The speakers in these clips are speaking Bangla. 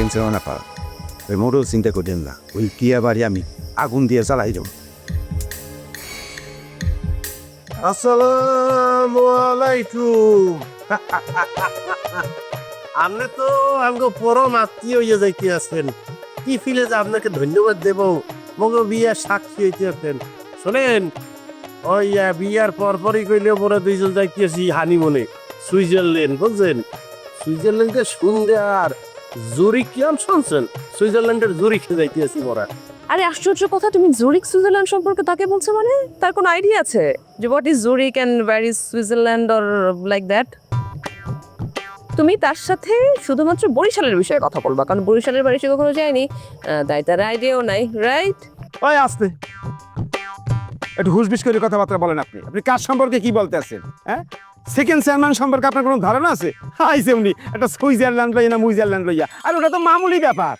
টেনশন না পাও ওই মোটেও চিন্তা করেন না ওই টিয়া বাড়ি আমি আগুন দিয়ে আলাইকুম আপনি তো আমাকে পরম আত্মীয় হইয়া যাইতে আছেন কি ফিলে যে আপনাকে ধন্যবাদ দেব মগে বিয়ার সাক্ষী হইতে আছেন শোনেন ওই বিয়ার পরপরই কইলে পরে দুইজন যাইতেছি হানিমুনে সুইজারল্যান্ড বুঝছেন সুইজারল্যান্ডের সুন্দর জুরিক কি নাম শুনছেন? সুইজারল্যান্ডের জুরিকে যাইতেছি মোরা আরে আশ্চর্য কথা তুমি জুরিক সুইজারল্যান্ড সম্পর্কে তাকে বলছো মানে? তার কোনো আইডিয়া আছে? যে what is Zurich and where is Switzerland or like that তুমি তার সাথে শুধুমাত্র বরিশালের বিষয়ে কথা বলবা কারণ বরিশালের বাড়ি সে কখনো যায়নি তাই তার আইডিয়াও নাই রাইট ওই আসতে। একটু হুসবিস করে কথাবার্তা বলেন আপনি। আপনি কার সম্পর্কে কি বলতে আছেন হ্যাঁ? সেকেন্ড চেয়ারম্যান সম্পর্কে আপনার কোনো ধারণা আছে? আইসে উনি একটা সুইজারল্যান্ড লইয়া না মুইজারল্যান্ড লইয়া। আর ওটা তো মামুলি ব্যাপার।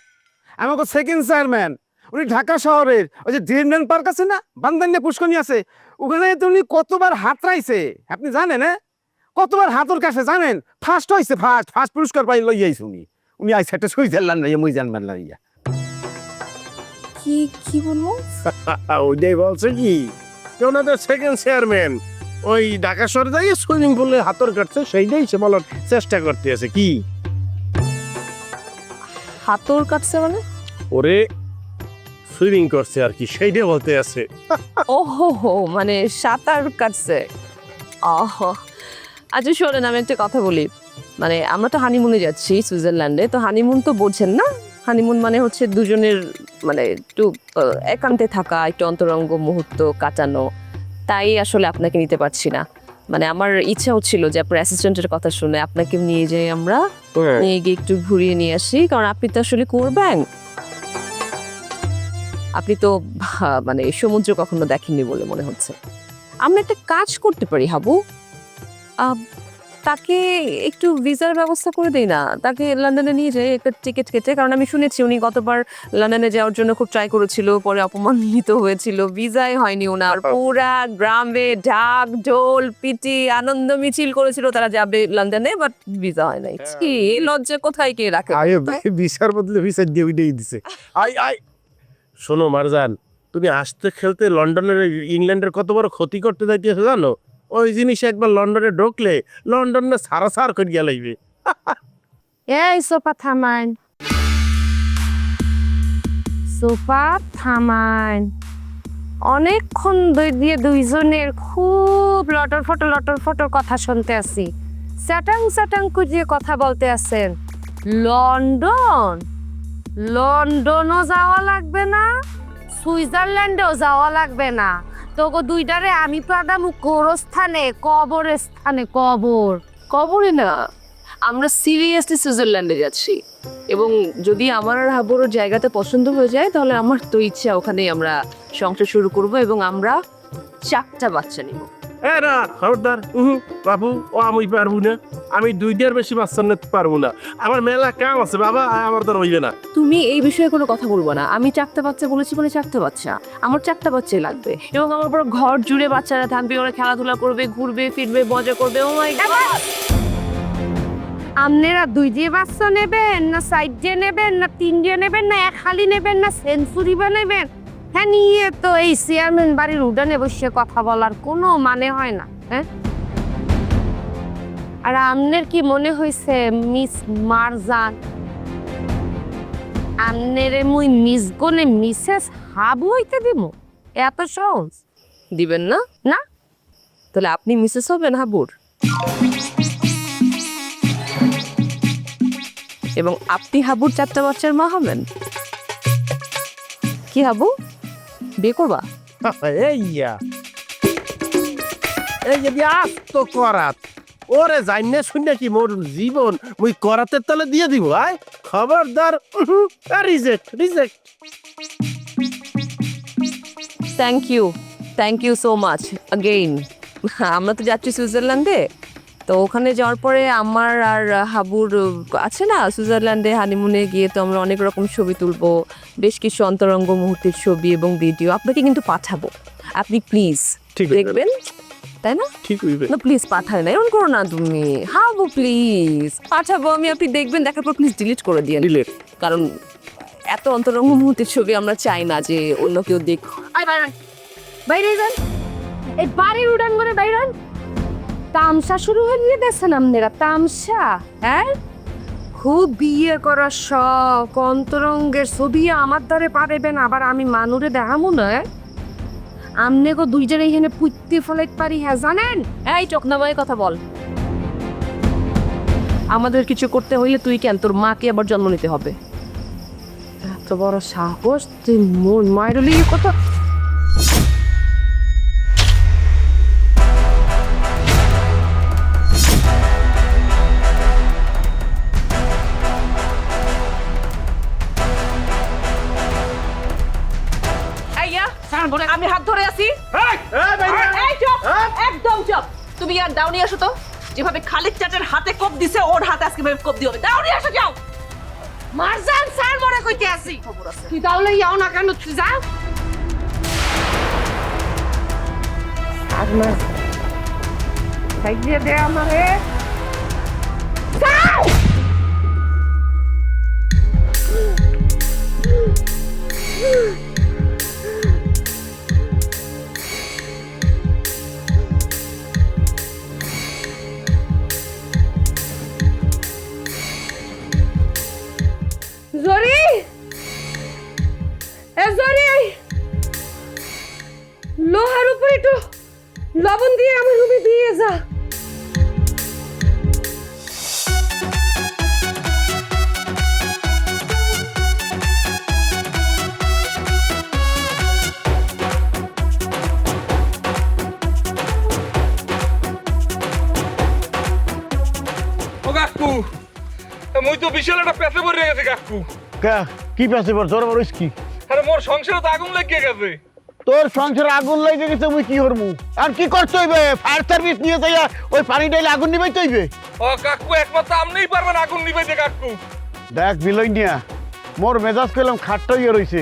আমাকে সেকেন্ড চেয়ারম্যান উনি ঢাকা শহরের ওই যে ড্রিমল্যান্ড পার্ক আছে না বান্দান্যা পুষ্করণী আছে ওখানে তো উনি কতবার হাত রাইছে? আপনি জানেন হ্যাঁ? কতবার হাতর কাছে জানেন? ফার্স্ট হয়েছে ফার্স্ট ফার্স্ট পুরস্কার পাই লই আইছে উনি। উনি আইসে একটা সুইজারল্যান্ড লইয়া মুইজারল্যান্ড লইয়া। কি কি বলব? ওইটাই বলছে কি ওনাদের সেকেন্ড চেয়ারম্যান ওই ঢাকা শহরে যাই সুইমিং পুলে হাতর কাটছে সেইটাই সে বলার চেষ্টা করতে আছে কি? হাতর কাটছে মানে? ওরে সুইমিং করছে আর কি সেইটাই বলতে আছে। ওহো হো মানে সাঁতার কাটছে। আহ। আচ্ছা শোনেন আমি একটা কথা বলি। মানে আমরা তো হানিমুনে যাচ্ছি সুইজারল্যান্ডে তো হানিমুন তো বোঝেন না? হানিমুন মানে হচ্ছে দুজনের মানে একটু একান্তে থাকা একটু অন্তরঙ্গ মুহূর্ত কাটানো। তাই আসলে আপনাকে নিতে পারছি না। মানে আমার ইচ্ছা হচ্ছিল যে আপনার অ্যাসিস্ট্যান্টের কথা শুনে আপনাকে নিয়ে যাই আমরা নিয়ে গিয়ে একটু ঘুরিয়ে নিয়ে আসি। কারণ আপনি তো আসলে করবেন। আপনি তো মানে সমুদ্র কখনো দেখেননি বলে মনে হচ্ছে। আমরা একটা কাজ করতে পারি হাবু। তাকে একটু ভিসার ব্যবস্থা করে দেই না। তাকে লন্ডনে নিয়ে যাই একটা টিকিট কেটে কারণ আমি শুনেছি উনি গতবার লন্ডনে যাওয়ার জন্য খুব ট্রাই করেছিল পরে অপমানিত হয়েছিল। ভিসাই হয়নি ওনার পুরা গ্রামে ঢাক ঢোল পিটি আনন্দ মিছিল করেছিল তারা যাবে লন্ডনে বাট ভিসা হয় নাই। ছি, এই লজ্জা কোথায় কে রাখে? ভিসার বদলে ভিসা দিয়ে ওইটাই দিছে। আই আই শোনো মারজান তুমি আসতে খেলতে লন্ডনের ইংল্যান্ডের কত বড় ক্ষতি করতে যাইতেছে জানো? ওই জিনিস একবার লন্ডনে ঢুকলে লন্ডনে সারা সার করে গিয়া লাগবে এই সোফা থামাইন। সোফা থামাইন। অনেকক্ষণ দুই দিয়ে দুইজনের খুব লটর ফটর লটর ফটর কথা শুনতে আছি। স্যাটাং স্যাটাং কুজিয়ে কথা বলতে আছেন। লন্ডন? লন্ডনও যাওয়া লাগবে না, সুইজারল্যান্ডেও যাওয়া লাগবে না। তোকে দুইটারে আমি পাদামু গোরস্থানে, কবরস্থানে, কবর। কবরে না, আমরা সিরিয়াসলি সুইজারল্যান্ডে যাচ্ছি। এবং যদি আমার আর হাবুর জায়গাতে পছন্দ হয়ে যায়, তাহলে আমার তো ইচ্ছা ওখানেই আমরা সংসার শুরু করব এবং আমরা চারটা বাচ্চা নিব। এ না খবরদার উহু, বাবু ও আমি পারব না। আমি দুইটার বেশি বাচ্চা নিতে পারব না। আমার মেলা কাম আছে বাবা আমার তো রইবে না। তুমি এই বিষয়ে কোনো কথা বলব না। আমি চারটা বাচ্চা বলেছি মানে চারটা বাচ্চা। আমার চারটা বাচ্চাই লাগবে। এবং আমার পুরো ঘর জুড়ে বাচ্চারা থাকবে ওরা খেলাধুলা করবে ঘুরবে ফিরবে মজা করবে। ও মাই আপনারা দুই দিয়ে বাচ্চা নেবেন না সাইড দিয়ে নেবেন না তিন দিয়ে নেবেন না এক হালি নেবেন না সেঞ্চুরি বানাবেন হ্যাঁ নিয়ে তো এই চেয়ারম্যান বাড়ির উঠানে বসে কথা বলার কোনো মানে হয় না হ্যাঁ? আর আপনার কি মনে হয়েছে মিস মারজান? আপনারে মুই মিস গনে মিসেস হাবু হইতে দিব এত সহজ। দিবেন না? না। তাহলে আপনি মিসেস হবেন হাবুর। এবং আপনি হাবুর চারটা বাচ্চার মা হবেন। কি হাবু? বিয়ে করবা? এইয়া। এই যদি আস্ত করাত। ওরে জাইনে শুনে কি মোর জীবন মুই করাতে তালে দিয়ে দিব আয়। খবরদার reject reject. Thank you thank you so much again আমরা তো যাচ্ছি সুইজারল্যান্ডে। তো ওখানে যাওয়ার পরে আমার আর হাবুর আছে না সুইজারল্যান্ডে হানিমুনে গিয়ে তো আমরা অনেক রকম ছবি তুলবো বেশ কিছু অন্তরঙ্গ মুহূর্তের ছবি এবং ভিডিও। আপনাকে কিন্তু পাঠাবো। আপনি প্লিজ দেখবেন তাই না? ঠিক না প্লিজ পাঠায় না এরকম করো না তুমি। হাবু প্লিজ পাঠাবো আমি আপনি দেখবেন দেখার পর প্লিজ ডিলিট করে দিয়ে ডিলেট কারণ এত অন্তরঙ্গ মুহূর্তের ছবি আমরা চাই না যে অন্য কেউ দেখ বাইরে যান। এই বাড়ির উড়ান করে বাইরান তামসা শুরু হয়ে গিয়ে দেখছেন আপনারা, তামসা হ্যাঁ? খুব বিয়ে করার শখ, অন্তরঙ্গের ছবি আমার দ্বারে পারেবেন আবার আমি মানুরে দেখামু না আমনে গো দুইজনে এখানে পুঁততে ফলাইতে পারি হ্যাঁ জানেন? এই নামায় কথা বল। আমাদের কিছু করতে হইলে তুই কেন? তোর মাকে আবার জন্ম নিতে হবে। এত বড় সাহস, তুই মন, মায়ের লিয়ে আইয়া আমি হাত ধরে আছি। এই চুপ একদম চুপ। তুমি আর দাউনি আসো তো। যেভাবে খালিক চাচার হাতে কোপ দিছে ওর হাতে আজকে ভাবে কোপ দিও দাউনি আসো যাও। মারজান স্যার মরে কইতে আসি। তুই তাহলে যাও না কেন তুই যা। আর মার দে আমারে। যাও! একটু লবণ দিয়ে আমার রুমে দিয়ে যা। কাকু মুই তো বিশাল একটা পেছে পড়ে গেছে কাকু। কা কি পেছে বল তোর বড় কি? আরে মোর সংসারে তো আগুন লেগে গেছে। তোর সংসারে আগুন লেগে গেছে মুই কি করমু আর কি করতে হইবে? ফায়ার সার্ভিস নিয়ে যাইয়া ওই পানি ডাইলে আগুন নিবাইতে হইবে? ও কাকু একমাত্র আপনিই পারবেন আগুন নিবাইতে কাকু। দেখ বিলইনিয়া মোর মেজাজ কইলাম খাট্টা হইয়া রইছে।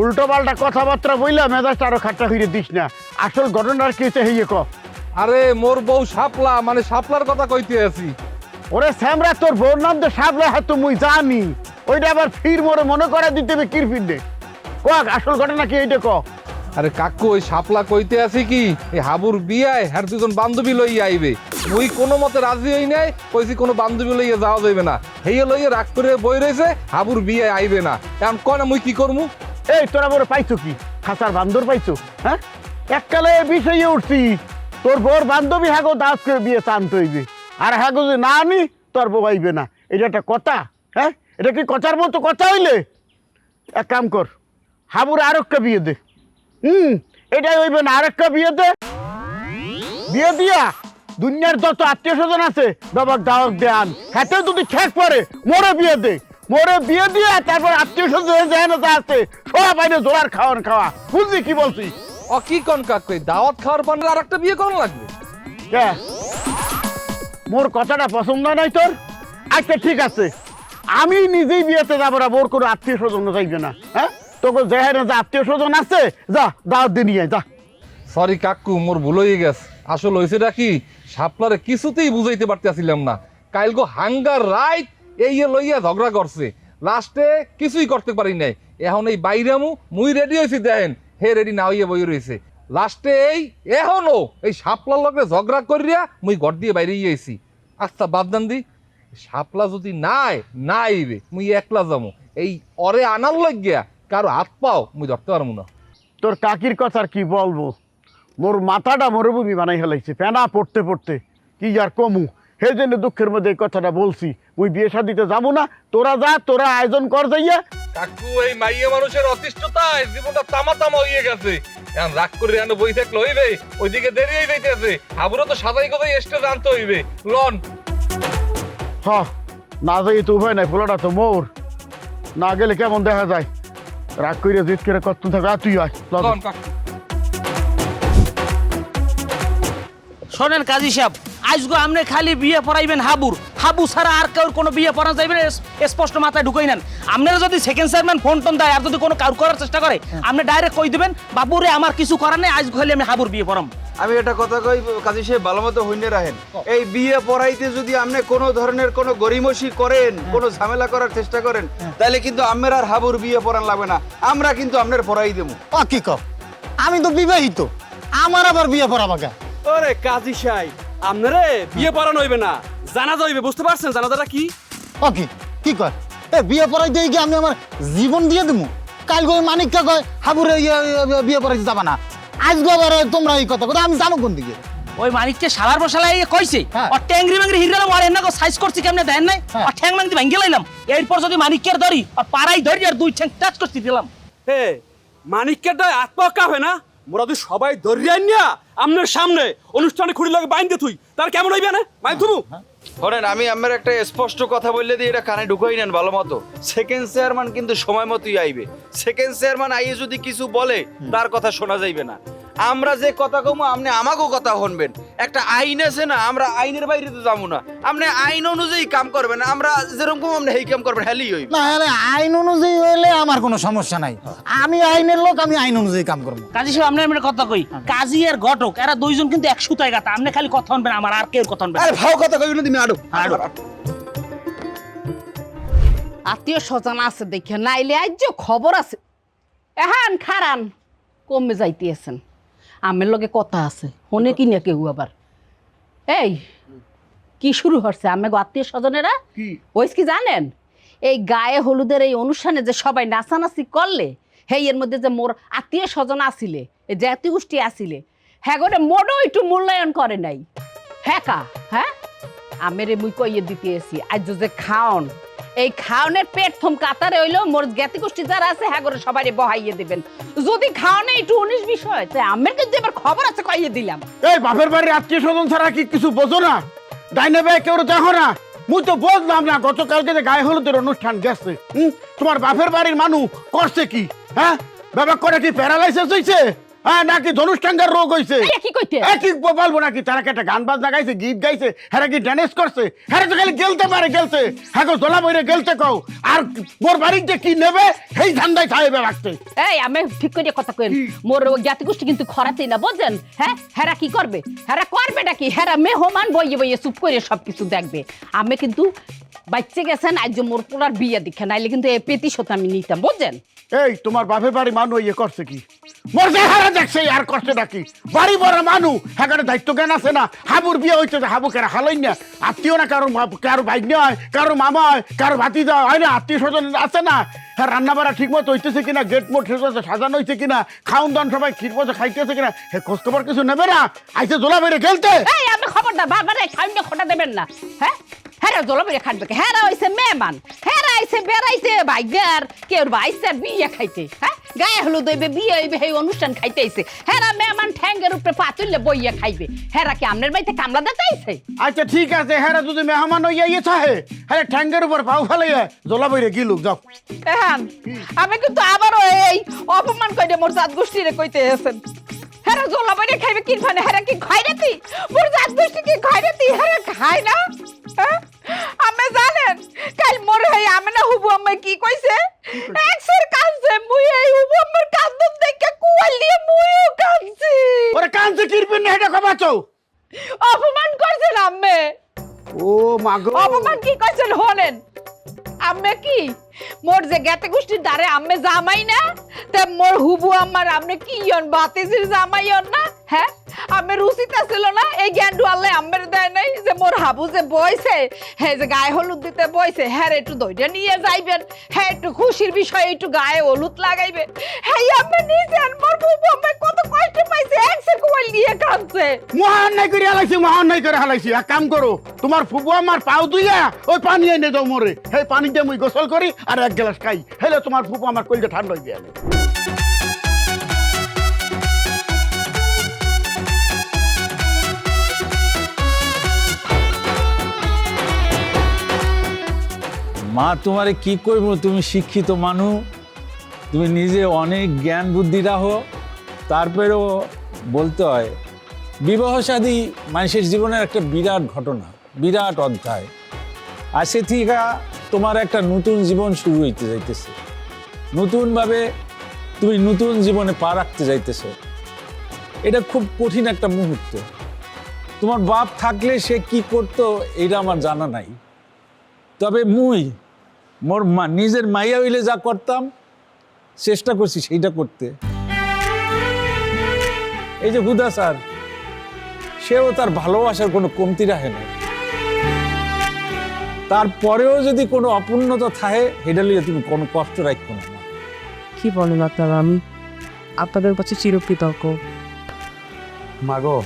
উল্টো পাল্টা কথাবার্তা বইলা মেজাজটা আরও খাট্টা হইরে দিস না। আসল ঘটনার কি হইছে হইয়ে ক। আরে মোর বউ সাপলা মানে সাপলার কথা কইতে আছি। ওরে স্যামরা তোর বোর নাম তো সাবলে হাত মুই জানি। ওইটা আবার ফির মোরে মনে করে দিতে হবে কির ফিরনে ক আসল ঘটনা কি এইটা ক? আরে কাকু, ওই সাপলা কইতে আছি কি? এই হাবুর বিয়ায় হ্যার দুজন বান্ধবী লইয়া আইবে। মুই কোনো মতে রাজি হই নাই, কইছি কোনো বান্ধবী লইয়া যাওয়া যাইবে না। হেয়ে লইয়া রাগ করে বই রইছে, হাবুর বিয়ায় আইবে না। এখন কয় মুই কি করমু? এই, তোরা বড় পাইছো কি? খাসার বান্দর পাইছো হ্যাঁ? এককালে বিষয়ে উঠছি। তোর বোর বান্ধবী হাগো দাস করে বিয়ে চান্ত হইবে আর হাগো যে না আনি, তোর বউ আইবে না। এটা একটা কথা হ্যাঁ? এটা কি কথার মতো কথা হইলে? এক কাম কর, হাবুর আরেকটা বিয়ে দে। হুম। এটাই হইবে না আরেকটা বিয়ে দে। বিয়ে দিয়া দুনিয়ার যত আত্মীয় স্বজন আছে বাবার দাওয়াত দেন। হাতে যদি ঠেক পরে মোরে বিয়ে দে। মোরে বিয়ে দিয়ে তারপর আত্মীয় স্বজন যেন যা আছে সব আইনে জোয়ার খাওয়ান খাওয়া। বুঝলি কি বলছি? ও কি কন কাকু এই দাওয়াত খাওয়ার পর আর একটা বিয়ে কোন লাগবে? কে? মোর কথাটা পছন্দ নাই তোর? আচ্ছা ঠিক আছে। আমি নিজেই বিয়েতে যাব না মোর কোনো আত্মীয় স্বজন যাইবে না হ্যাঁ? তোকে যেখানে যে, আত্মীয় স্বজন আছে, যা, দাওয়াত দিয়ে নিয়ে যা। সরি কাকু, মোর ভুল হয়ে গেছে। আসলে হয়েছেটা কি সাপলারে কিছুতেই বুঝাইতে পারতেছিলাম না। কালগো হাঙ্গার রাইট এই লইয়া ঝগড়া করছে। লাস্টে কিছুই করতে পারি নাই। এখন এই বাইরামু, মুই রেডি হয়েছি দেখেন হে রেডি না হইয়া বই রয়েছে লাস্টে এই, এখনও এই সাপলার লগে ঝগড়া করিয়া মুই ঘর দিয়ে বাইরে গিয়েছি আচ্ছা বাদ দি। সাপলা যদি নাই না আইবে মুই একলা যাব। এই অরে আনার লাগিয়া কারও হাত পাও মুই ধরতে পারব না। তোর কাকির কথা আর কি বলব? মোর মাথাটা মরুভূমি বানাই ফেলাইছে পেনা পড়তে পড়তে। কি আর কমু? সেই জন্য দুঃখের মধ্যে এই কথাটা বলছি। মুই বিয়ে শাদিতে যাব না তোরা যা তোরা আয়োজন কর যাইয়া। কাকু এই মাইয়া মানুষের অতিষ্ঠতায় জীবনটা তামা তামা হয়ে গেছে। এখন রাগ করে এনে বই থাকলে হইবে ওইদিকে দেরি হয়ে যাইতেছে। আবুরও তো সাদাই কথাই এসতে জানতে হইবে। লন। হ না যাই তো উভয় নাই পোলাটা তো মোর। না গেলে কেমন দেখা যায়? রাগ কইরে জিত করে কত থাকে? আর তুই আস শোনেন কাজী সাহেব আজগো আপনি খালি বিয়ে পড়াইবেন হাবুর। হাবু ছাড়া আর কেউ কোনো বিয়ে পড়া যাইবে স্পষ্ট মাথায় ঢুকাই নেন। আপনারা যদি সেকেন্ড চেয়ারম্যান ফোন টোন দেয় আর যদি কোনো কাউ করার চেষ্টা করে আপনি ডাইরেক্ট কই দিবেন? বাবুরে আমার কিছু করার নেই আজ খালি আমি হাবুর বিয়ে পড়াম। আমি একটা কথা কই কাজী সাহেব ভালো মতো হইনে রাখেন। এই বিয়ে পড়াইতে যদি আপনি কোনো ধরনের কোনো গরিমসি করেন কোনো ঝামেলা করার চেষ্টা করেন তাহলে কিন্তু আমের আর হাবুর বিয়ে পড়ান লাগবে না। আমরা কিন্তু আপনার পড়াই দেবো। ও কি কম আমি তো বিবাহিত। আমার আবার বিয়ে পড়াবা কে? ওরে কাজী সাই আপনারে বিয়ে পড়ানো হইবে না। জানাজা হইবে বুঝতে পারছেন জানাজাটা কি? ও কি? কি কয়? এ বিয়ে পড়াই দিয়ে কি আমি আমার জীবন দিয়ে দেবো কাল কই মানিককে কয় হাবুরে ইয়ে, ইয়ে, বিয়ে পড়াইতে যাবা না? আজ তোমরা এই কথা কথা আমি যাব কোন দিকে? ওই মানিককে সালার বসালাই কইছে হ্যাঁ। আর ট্যাংরি হিরলাম আর সাইজ করছি কেমনে দেন নাই? হ্যাঁ। আর ঠ্যাং ম্যাংরি ভাঙ্গে লাইলাম এরপর যদি মানিকের ধরি আর পাড়াই ধরি আর দুই ঠ্যাং টাচ করছি দিলাম। হে মানিককে ডায় আত্মহত্যা হবে না? মোরা তুই সবাই ধরিয়া নিয়া আপনার সামনে অনুষ্ঠানে খুঁড়ি লাগে বাইন্দে তুই তার কেমন হইবে না? মাই তুমু শোনেন আমি আমার একটা স্পষ্ট কথা বললে দিয়ে এটা কানে ঢুকাই নেন ভালো মতো। সেকেন্ড চেয়ারম্যান কিন্তু সময় মতোই আইবে। সেকেন্ড চেয়ারম্যান আইয়ে যদি কিছু বলে তার কথা শোনা যাইবে না। আমরা যে কথা কমু আপনি আমাকেও কথা শুনবেন একটা আইন আছে না আমরা আইনের বাইরে তো যাব না। আপনি আইন অনুযায়ী কাম করবেন আমরা যেরকম আপনি সেই কাম করবেন হেলি হইবে। না হলে আইন অনুযায়ী হইলে আমার কোনো সমস্যা নাই। আমি আইনের লোক আমি আইন অনুযায়ী কাম করব। কাজী সাহেব আপনার আমরা কথা কই। কাজী আর ঘটক এরা দুইজন কিন্তু এক সুতায় গাতা আপনি খালি কথা শুনবেন আমার আর কেউ কথা শুনবেন না। আরে ভাও কথা কইবেন তুমি আডো। আডো। আত্মীয় স্বজন আছে দেখে নাইলে আজ যে খবর আছে। এহান খারান কমে যাইতেছেন। আমের লগে কথা আছে হনে কি না কেউ আবার। এই কি শুরু হচ্ছে? আমি আত্মীয় স্বজনেরা? ওই কি জানেন? এই গায়ে হলুদের এই অনুষ্ঠানে যে সবাই নাচানাচি করলে হেই এর মধ্যে যে মোর আত্মীয় স্বজন আসিলে এই জাতি গোষ্ঠী আসিলে হ্যাঁ গোটে মোড়ও একটু মূল্যায়ন করে নাই। হ্যাঁ কা? হ্যাঁ? আমেরে মুই কইয়ে দিতে এসি আজ যে খাওন এই খাওনের পেট থম কাতারে হইল, মোর জ্ঞাতি গোষ্ঠী যারা আছে হ্যাঁ করে সবাই বহাইয়ে দিবেন। যদি খাওনে একটু উনিশ বিষয় তাই আমের কিন্তু এবার খবর আছে, কইয়ে দিলাম। এই বাপের বাড়ির আত্মীয় স্বজন ছাড়া কি কিছু বোঝো না? ডাইনে ভাই কেউ দেখো না? মুই তো বুঝলাম না গতকালকে যে গায়ে হলুদের অনুষ্ঠান গেছে? তোমার বাপের বাড়ির মানুষ করছে কি হ্যাঁ? বাবা করে কি প্যারালাইসিস হইছে? হ্যাঁ নাকি ধনুষ্টাঙ্গার রোগ হইছে? কি কইতে? বলব নাকি? তারা কি একটা গান বাজনা গাইছে গীত গাইছে? হ্যাঁ কি ড্যান্স করছে? হ্যাঁ তো খালি গেলতে পারে গেলতে হ্যাঁ গো দোলা বইরে গেলতে কও। আর মোর বাড়ির যে কি নেবে? সেই ধান্দায় খাইবে রাখতে এই আমি ঠিক করে কথা কইন মোর গোষ্ঠী কিন্তু খরাতেই না বুঝছেন? হ্যাঁ? হেরা কি করবে? হেরা করবে নাকি? হেরা মেহমান বইয়ে বইয়ে চুপ করে সবকিছু দেখবে। আমি কিন্তু বাচ্চা গেছেন আজ যে মোর পোলার বিয়ে দীক্ষা নাইলে কিন্তু এই পেতিশত আমি নিতাম বুঝছেন? এই তোমার বাপের বাড়ি মানু ইয়ে করছে কি? মোর চেহারা দেখছে আর করছে নাকি। বাড়ি বড় মানু হ্যাঁ দায়িত্ব জ্ঞান আছে না। হাবুর বিয়ে হইছে যে হাবু কেরা হালাই না। আত্মীয় না কারও কারও ভাই হয় কারও মামা হয় কারও ভাতিজা হয় না? আত্মীয় স্বজন আছে না? হ্যাঁ রান্না বাড়া ঠিক মতো হইতেছে কিনা? গেট মোট শেষ হচ্ছে সাজানো হয়েছে কিনা? খাউন দান সবাই ঠিক মতো খাইতেছে কিনা? হে খোঁজ খবর কিছু নেবে না? আইসে দোলা বেড়ে খেলতে। আপনি খবরদার, বারবার খাইন্ড খোটা দেবেন না। হ্যাঁ? হ্যাঁ জল বেড়ে খাটবে কে? হ্যাঁ হইছে মেহমান। হ্যাঁ আইছে বেড়াইছে ভাইগার কেউ বাইছে বিয়ে খাইতে হ্যাঁ? গায়ে হলুদ হইবে বিয়ে হইবে এই অনুষ্ঠান খাইতে আইছে। হ্যাঁ মেহমান ঠ্যাঙ্গের উপরে পাতুললে বইয়া খাইবে। হ্যাঁ কি আপনার বাড়িতে কামলা দিতে আইছে? আচ্ছা ঠিক আছে। হ্যাঁ যদি মেহমান হইয়া ইয়ে চাহে হ্যাঁ ঠ্যাঙ্গের উপর পাও ফেলাইয়া জোলা বইরে গিলুক যাও। আমি কিন্তু আবারও এই অপমান করে মোর জাত গোষ্ঠীরে কইতে এসেন হ্যাঁ জোলা বাইরে খাইবে কি মানে? হ্যাঁ কি খাই রাতি মোর জাত গোষ্ঠী কি খাই রাতি হ্যাঁ? খায় না? আমি জানেন কাল মোর হই আমি না হুবু আম্মা কি কইছে? একসের কাঁদছে মুই এই হুবু আম্মার কান্দন দেখে কুয়াল মুইও কাঁদছি। ওরে কানছে কিরপিন না এটা কবাচো অপমান করছেন আম্মে। ও মাগো অপমান কি করছেন হলেন আম্মে কি? মোর যে গেতে গোষ্ঠীর দ্বারে আম্মে জামাই না? তে মোর হুবু আমার, আমনে কি ইয়ন? বাতেজির জামাই ইয়ন না? হ্যাঁ? আমের উচিত ছিল না? এই জ্ঞানটু আল্লাহ আমের দেয় নাই যে মোর হাবু যে বইছে হ্যাঁ যে গায়ে হলুদ দিতে বইছে হ্যাঁ একটু দইটা নিয়ে যাইবেন। হ্যাঁ একটু খুশির বিষয় একটু গায়ে হলুদ লাগাইবে হ্যাঁ আম্মে নিজেন মোর হুবু আমার কত কষ্ট পাইছে, এক কোয়াল দিয়ে মহান নাই করে হালাইছি মহান নাই করে হালাইছি। এক কাম করো তোমার ফুবু আমার পাও দুইয়া ওই পানি এনে দাও মোরে সেই পানি দিয়ে মুই গোসল করি আর এক গ্লাস খাই হেলে তোমার ফুপু আমার কইলে ঠান্ডা হয়ে গেলে মা তোমারে কি করব তুমি শিক্ষিত মানুষ তুমি নিজে অনেক জ্ঞান বুদ্ধি রাখো। তারপরেও বলতে হয় বিবাহ সাদী মানুষের জীবনের একটা বিরাট ঘটনা, বিরাট অধ্যায়। আর সে থেকে তোমার একটা নতুন জীবন শুরু হইতে যাইতেছে। নতুনভাবে তুমি নতুন জীবনে পা রাখতে যাইতেছো। এটা খুব কঠিন একটা মুহূর্ত। তোমার বাপ থাকলে সে কি করতো এটা আমার জানা নাই। তবে মুই, মোর মা, নিজের মাইয়া হইলে যা করতাম, চেষ্টা করছি সেইটা করতে। এই যে হুদা স্যার সেও তার ভালোবাসার কোনো কমতি রাখে না। তারপরেও যদি কোনো অপূর্ণতা থাকে সেটা লিয়ে তুমি কোনো কষ্ট রাখো না কি বলেন আপনারা? আমি আপনাদের কাছে চিরকৃতজ্ঞ। মাগো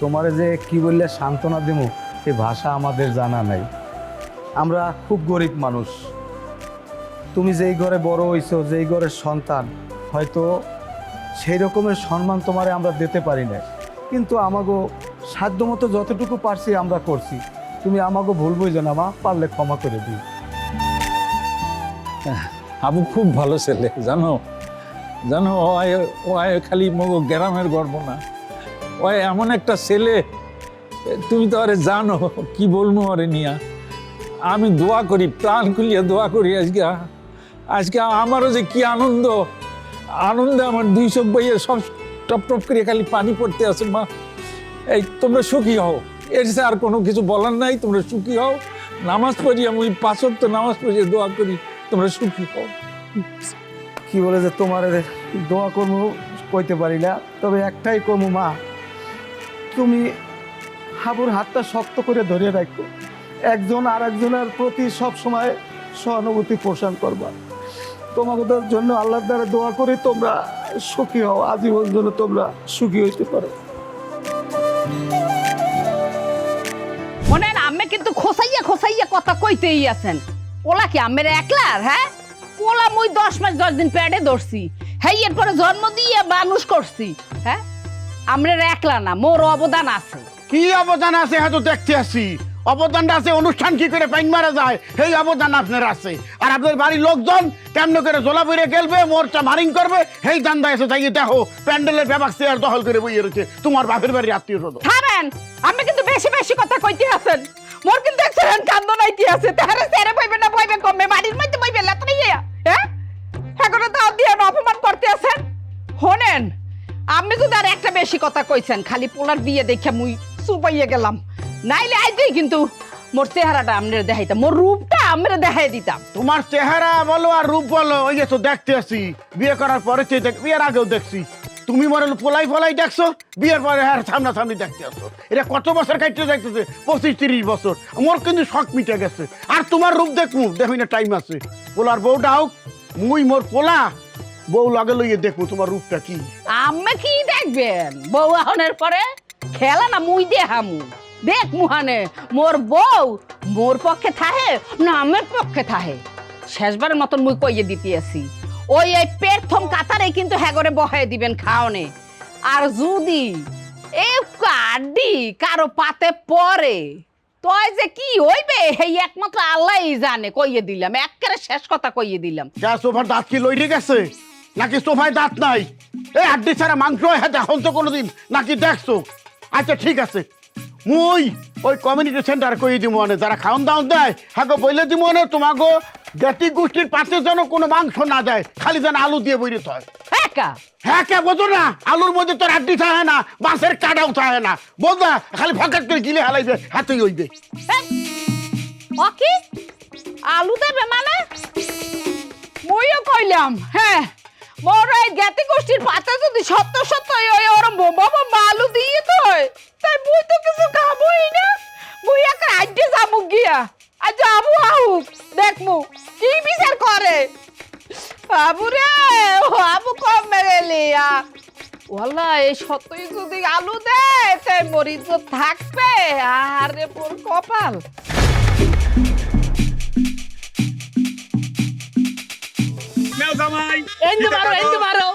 তোমারে যে কি বললে সান্ত্বনা দেবো সে ভাষা আমাদের জানা নাই। আমরা খুব গরিব মানুষ। তুমি যেই ঘরে বড় হইছো যেই ঘরের সন্তান হয়তো সেই রকমের সম্মান তোমারে আমরা দিতে পারি না কিন্তু আমাগো সাধ্যমতো যতটুকু পারছি আমরা করছি। তুমি আমাকে ভুলবই জানা মা। পারলে ক্ষমা করে দিই আবু খুব ভালো ছেলে, জানো? জানো, ও আয় খালি মগো গ্রামের গর্ব না। ও এমন একটা ছেলে, তুমি তো আরে জানো, কি বলব আরে নিয়া? আমি দোয়া করি, প্রাণ খুলিয়া দোয়া করি আজকে। আজকে আমারও যে কি আনন্দ। আনন্দে আমার দুই চোখ বইয়ে সব টপ টপ করে খালি পানি পড়তে আছে, মা। এই, তোমরা সুখী হও। এর সে আর কোনো কিছু বলার নাই, তোমরা সুখী হও। নামাজ পড়ি, আমি পাঁচক তো নামাজ পড়িয়ে দোয়া করি, তোমরা সুখী হও। কি বলে যে তোমার দোয়া কর্ম কইতে পারি না, তবে একটাই কর্ম, মা, তুমি হাবুর হাতটা শক্ত করে ধরে রাখো। একজন আর একজনের প্রতি সব সময় সহানুভূতি পোষণ করবা। তোমাদের জন্য আল্লাহর দ্বারা দোয়া করে তোমরা সুখী হও আজীবন জন্য তোমরা সুখী হইতে পারো। শোনেন আমি কিন্তু খোসাইয়া খোসাইয়া কথা কইতেই আছেন। ওলা কি আমের একলার হ্যাঁ? ওলা মুই দশ মাস, দশ দিন প্যাডে ধরছি। হ্যাঁ এরপরে জন্ম দিয়ে মানুষ করছি হ্যাঁ? আমরা একলা না, মোর অবদান আছে। কি অবদান আছে হয়তো দেখতে আসি। অবদানটা আছে, অনুষ্ঠান কি করে পাইন মারা যায়, সেই অবদান আপনার আছে। আর আপনার বাড়ির লোকজন কেমন করে জোলা বইরে গেলবে মোরটা মারিং করবে, সেই দান্দা এসে তাই দেখো, প্যান্ডেলের ব্যাপার চেয়ার দখল করে বইয়ে রয়েছে। তোমার বাপের বাড়ি আত্মীয় স্বজন। থামেন আমি কিন্তু বেশি বেশি কথা কইতে আছেন। মোর কিন্তু এক্সিডেন্ট কান্দ নাইতে আছে। তাহারে সেরে বইবে না বইবে কমে বাড়ির মধ্যে বইবে লাতনি হ্যাঁ? এখনও দাও দিয়ে অপমান করতে আছেন। শোনেন আপনি যদি আর একটা বেশি কথা কইছেন, খালি পোলার বিয়ে দেখে মুই চুপাইয়ে গেলাম। নাইলে আইতেই কিন্তু মোর চেহারাটা আমনের দেখাইতাম মোর রূপটা আমরে দেখাই দিতাম। তোমার চেহারা বলো আর রূপ বলো ওই যে তো দেখতে আসি। বিয়ে করার পরে চেয়ে দেখ বিয়ের আগেও দেখছি। তুমি মনে হলো পোলাই পোলাই দেখছ বিয়ের পরে হ্যাঁ সামনাসামনি দেখতে আসো। এটা কত বছর কাটতে দেখতেছে? পঁচিশ তিরিশ বছর। মোর কিন্তু শখ মিটে গেছে। আর তোমার রূপ দেখব দেখবি না টাইম আছে। পোলার বউটা হোক মুই মোর পোলা বউ লগে লইয়ে দেখব তোমার রূপটা কি। আমি কি দেখবেন? বউ আহনের পরে খেলা না মুই দেহামু দেখ মুহানে, মোর বউ মোর পক্ষে থাহে না আমার পক্ষে থাহে। শেষবারের মতন মুই কইয়ে দিতে আসি ওই এই প্রথম কাতারে কিন্তু হ্যাগরে বহাই দিবেন খাওনে। আর যদি এই কাডি কারও পাতে পরে তয় যে কি হইবে এই একমাত্র আল্লাহই জানে, কইয়ে দিলাম। একেবারে শেষ কথা কইয়ে দিলাম। যা সোফার দাঁত কি লইটে গেছে? নাকি সোফায় দাঁত নাই? এই আড্ডি ছাড়া মাংস হ্যাঁ এখন তো কোনোদিন। নাকি দেখছ? আচ্ছা ঠিক আছে। মুই ওই কমিউনিটি সেন্টার কই দিব মানে যারা খাওন দাওন দেয় হ্যাঁ বইলে দিব মানে তোমাকে জাতি গোষ্ঠীর পাশে যেন কোনো মাংস না দেয় খালি যেন আলু দিয়ে বইরে হয় একা হ্যাঁ কে বোঝো না আলুর মধ্যে তোর আড্ডি থাকে না বাঁশের কাটাও থাকে না। বোঝা খালি ফকাট করে গিলে হালাইবে হাতেই হইবে। ও কি? আলু দেবে মানে? মইও কইলাম হ্যাঁ। মোর এই জ্ঞাতি গোষ্ঠীর পাতা যদি সত্য সত্য ওরম বোমা বোমা আলু দিয়ে তো তাই মুই তো কিছু খাবই না। মুই একটা আইডে যাব গিয়া। আজ আবু আহুক দেখমু কি বিচার করে? আবু রে আবু কম মেরেলি ওয়াল্লা এই সত্যই যদি আলু দেয় তাই মরিচ থাকবে আরে পোর কপাল। এন্ডু মারো এন্ডু মারো।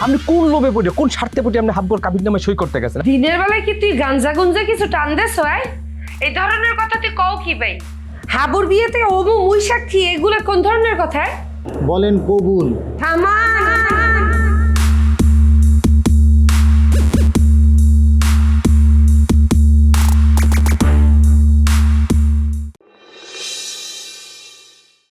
আপনি কোন লোভে পড়ে কোন স্বার্থে পড়ে আপনি হাব্বর কাবির নামে সই করতে গেছে দিনের বেলায় কি তুই গাঞ্জা গুঞ্জা কিছু টান দেছ ভাই? এই ধরনের কথা তুই কও কি ভাই? হাবুর বিয়েতে ওমু মুই সাক্ষী এগুলো কোন ধরনের কথা বলেন কবুল। থামাই